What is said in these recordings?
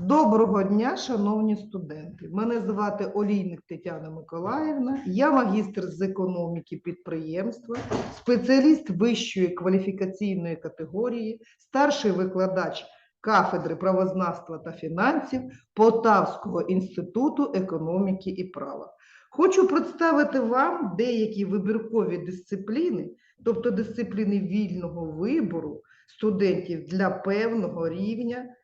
Доброго дня, шановні студенти. Мене звати Олійник Тетяна Миколаївна. Я магістр з економіки підприємства, спеціаліст вищої кваліфікаційної категорії, старший викладач кафедри правознавства та фінансів Полтавського інституту економіки і права. Хочу представити вам деякі вибіркові дисципліни, тобто дисципліни вільного вибору студентів для певного рівня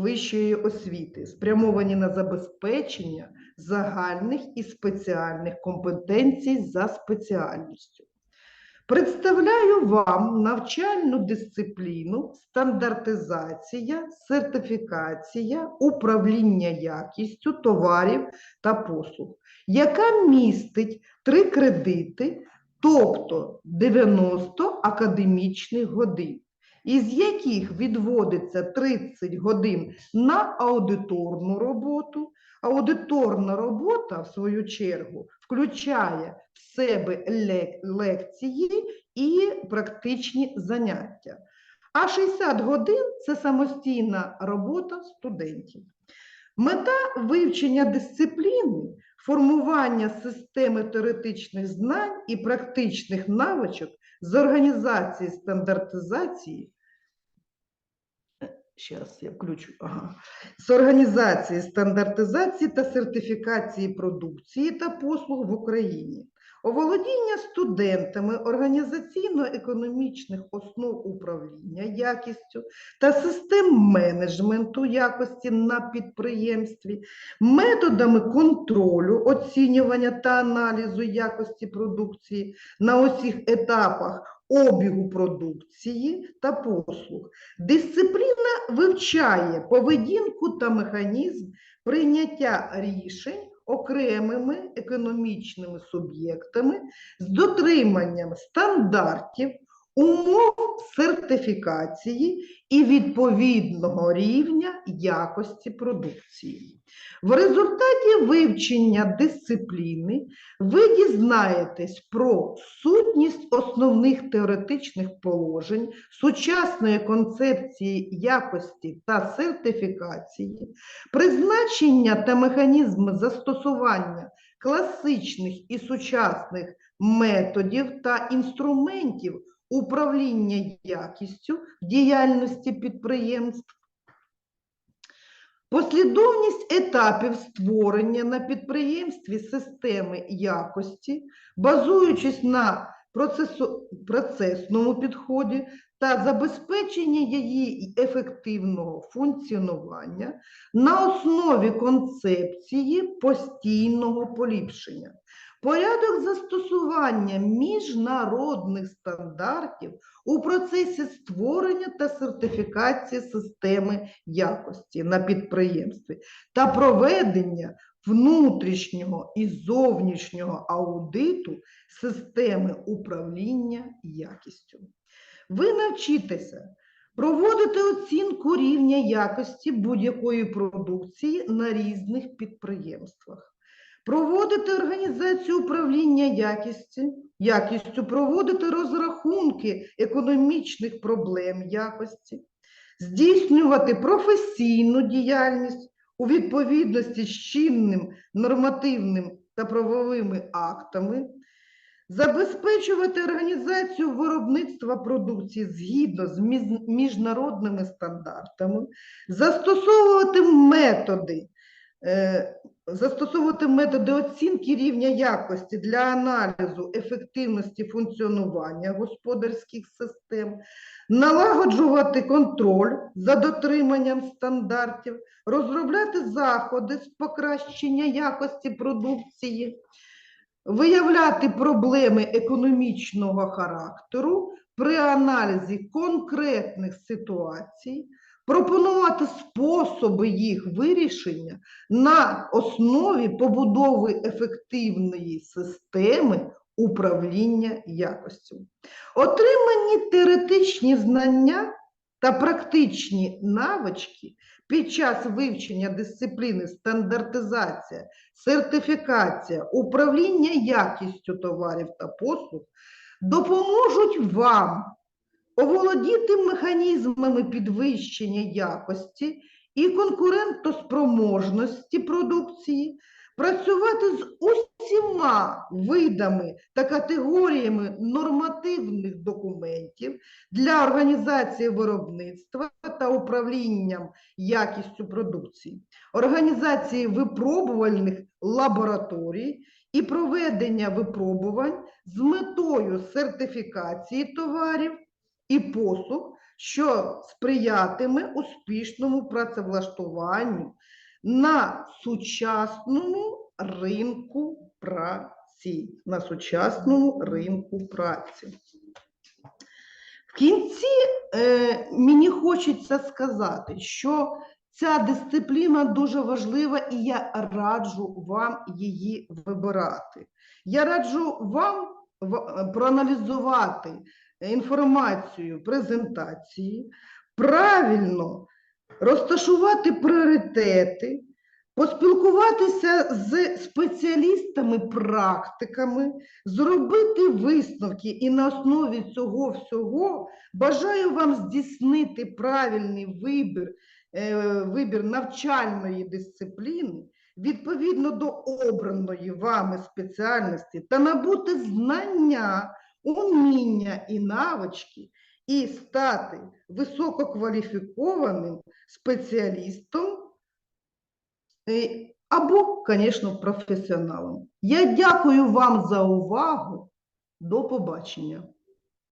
вищої освіти, спрямовані на забезпечення загальних і спеціальних компетенцій за спеціальністю. Представляю вам навчальну дисципліну стандартизація, сертифікація, управління якістю товарів та послуг, яка містить три кредити, тобто 90 академічних годин із яких відводиться 30 годин на аудиторну роботу. Аудиторна робота, в свою чергу, включає в себе лекції і практичні заняття. А 60 годин це самостійна робота студентів. Мета вивчення дисципліни, формування системи теоретичних знань і практичних навичок з організації стандартизації. Зараз я включу. Ага. З організації стандартизації та сертифікації продукції та послуг в Україні. Оволодіння студентами організаційно-економічних основ управління якістю та систем менеджменту якості на підприємстві, методами контролю, оцінювання та аналізу якості продукції на усіх етапах обігу продукції та послуг. Дисципліна вивчає поведінку та механізм прийняття рішень окремими економічними суб'єктами з дотриманням стандартів, умов сертифікації і відповідного рівня якості продукції. В результаті вивчення дисципліни ви дізнаєтесь про сутність основних теоретичних положень сучасної концепції якості та сертифікації, призначення та механізми застосування класичних і сучасних методів та інструментів управління якістю діяльності підприємств, Послідовність етапів створення на підприємстві системи якості, базуючись на процесу, процесному підході та забезпечення її ефективного функціонування на основі концепції постійного поліпшення. Порядок застосування міжнародних стандартів у процесі створення та сертифікації системи якості на підприємстві та проведення внутрішнього і зовнішнього аудиту системи управління якістю. Ви навчитеся проводити оцінку рівня якості будь-якої продукції на різних підприємствах проводити організацію управління якістю, якістю, проводити розрахунки економічних проблем якості, здійснювати професійну діяльність у відповідності з чинним нормативним та правовими актами, забезпечувати організацію виробництва продукції згідно з міжнародними стандартами, застосовувати методи застосовувати методи оцінки рівня якості для аналізу ефективності функціонування господарських систем, налагоджувати контроль за дотриманням стандартів, розробляти заходи з покращення якості продукції, виявляти проблеми економічного характеру при аналізі конкретних ситуацій, пропонувати способи їх вирішення на основі побудови ефективної системи управління якостю. Отримані теоретичні знання та практичні навички під час вивчення дисципліни стандартизація, сертифікація, управління якістю товарів та послуг допоможуть вам оволодіти механізмами підвищення якості і конкурентоспроможності продукції, працювати з усіма видами та категоріями нормативних документів для організації виробництва та управлінням якістю продукції, організації випробувальних лабораторій і проведення випробувань з метою сертифікації товарів і послуг, що сприятиме успішному працевлаштуванню на сучасному ринку праці. На сучасному ринку праці. В кінці е, мені хочеться сказати, що ця дисципліна дуже важлива, і я раджу вам її вибирати. Я раджу вам в- проаналізувати інформацію презентації, правильно розташувати пріоритети, поспілкуватися з спеціалістами-практиками, зробити висновки. І на основі цього всього бажаю вам здійснити правильний вибір, е, вибір навчальної дисципліни відповідно до обраної вами спеціальності та набути знання, уміння і навички і стати висококваліфікованим спеціалістом е, або, звісно, професіоналом. Я дякую вам за увагу. До побачення.